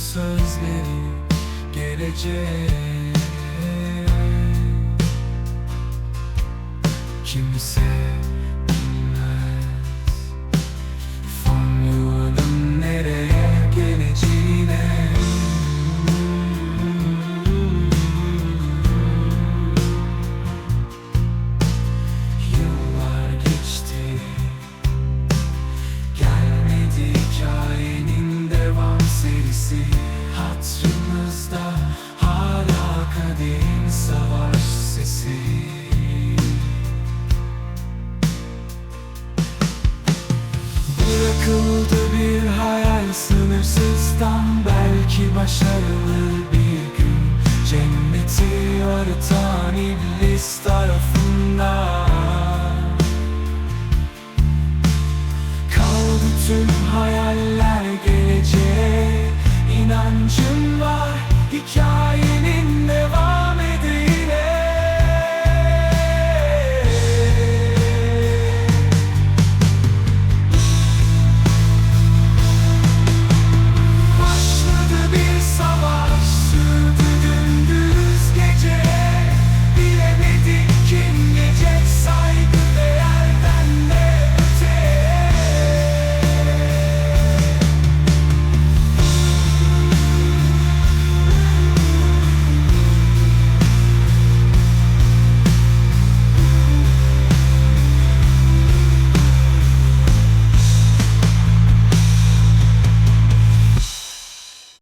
Sözleri gelecek. Kimse Yıkıldı bir hayal sınırsızdan Belki başarılı bir gün. Cenneti aratan iblis tarafından. Kaldı tüm hayaller geleceğe. İnancım var hikayenin de